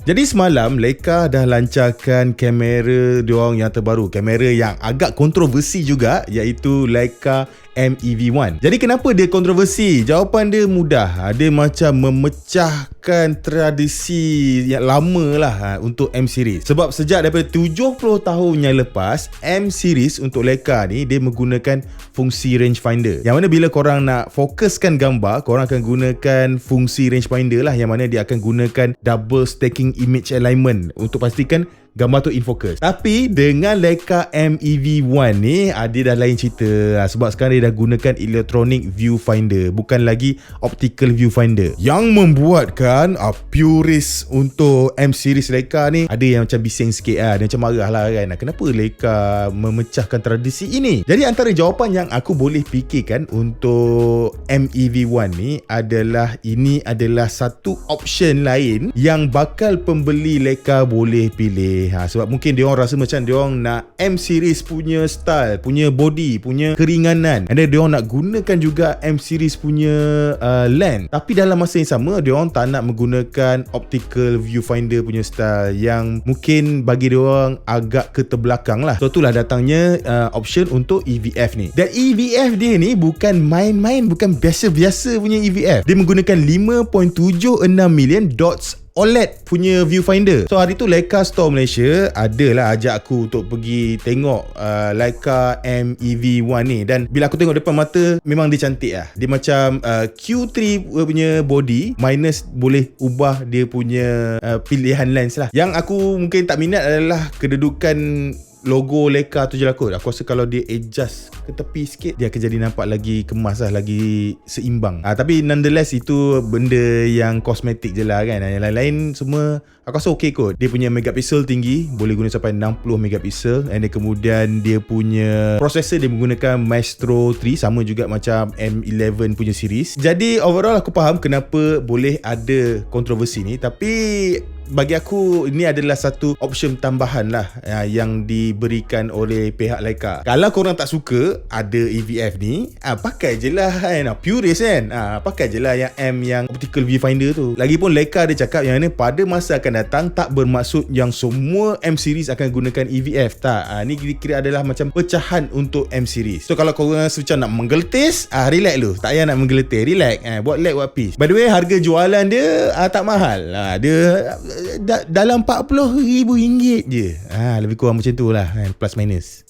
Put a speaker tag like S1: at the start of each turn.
S1: Jadi semalam Leica dah lancarkan kamera diorang yang terbaru. Kamera yang agak kontroversi juga iaitu Leica MEV1. Jadi kenapa dia kontroversi? Jawapan dia mudah. Dia macam memecahkan tradisi yang lama lah ha, untuk M series. Sebab sejak daripada 70 tahun yang lepas, M series untuk Leica ni dia menggunakan fungsi rangefinder. Yang mana bila korang nak fokuskan gambar, korang akan gunakan fungsi rangefinder lah yang mana dia akan gunakan double stacking image alignment untuk pastikan gambar tu in focus. Tapi dengan Leica MEV1 ni ah, dia dah lain cerita ah, sebab sekarang dia dah gunakan electronic viewfinder bukan lagi optical viewfinder. Yang membuatkan uh, purist untuk M series Leica ni ada yang macam bising sikit ah, dia macam marah lah kan. Kenapa Leica memecahkan tradisi ini? Jadi antara jawapan yang aku boleh fikirkan untuk MEV1 ni adalah ini adalah satu option lain yang bakal pembeli Leica boleh pilih ha, sebab mungkin dia orang rasa macam dia orang nak M series punya style punya body punya keringanan. And then dia orang nak gunakan juga M series punya uh, lens. Tapi dalam masa yang sama dia orang tak nak menggunakan optical viewfinder punya style yang mungkin bagi dia orang agak ke terbelakang lah. So itulah datangnya uh, option untuk EVF ni. Dan EVF dia ni bukan main-main bukan biasa-biasa punya EVF dia menggunakan 5.76 million dots OLED punya viewfinder. So hari tu Leica Store Malaysia adalah ajak aku untuk pergi tengok uh, Leica MEV1 ni dan bila aku tengok depan mata memang dia cantik lah. Dia macam uh, Q3 punya body minus boleh ubah dia punya uh, pilihan lens lah. Yang aku mungkin tak minat adalah kedudukan logo Leica tu je lah kot. Aku rasa kalau dia adjust ke tepi sikit Dia akan jadi nampak lagi kemas lah Lagi seimbang. Ah, Tapi nonetheless itu benda yang kosmetik je lah kan. Yang lain-lain semua Aku rasa okey kot. Dia punya megapixel tinggi Boleh guna sampai 60 megapixel. And then kemudian dia punya Processor dia menggunakan Maestro 3 Sama juga macam M11 punya series. Jadi overall aku faham kenapa boleh ada kontroversi ni. Tapi bagi aku ini adalah satu option tambahan lah ya, yang diberikan oleh pihak Leica. Kalau korang tak suka ada EVF ni, ah, pakai je lah kan. Ah, purist kan. Ah, pakai je lah yang M yang optical viewfinder tu. Lagipun Leica dia cakap yang ni pada masa akan datang tak bermaksud yang semua M series akan gunakan EVF. Tak. Ah, ni kira-kira adalah macam pecahan untuk M series. So kalau korang macam nak menggeletis, ah, relax lu. Tak payah nak menggeletis. Relax. Ah, buat leg buat piece. By the way, harga jualan dia ah, tak mahal. Ah, dia da, dalam 40 ribu ringgit je. Ha, lebih kurang macam tu lah. Kan, plus minus.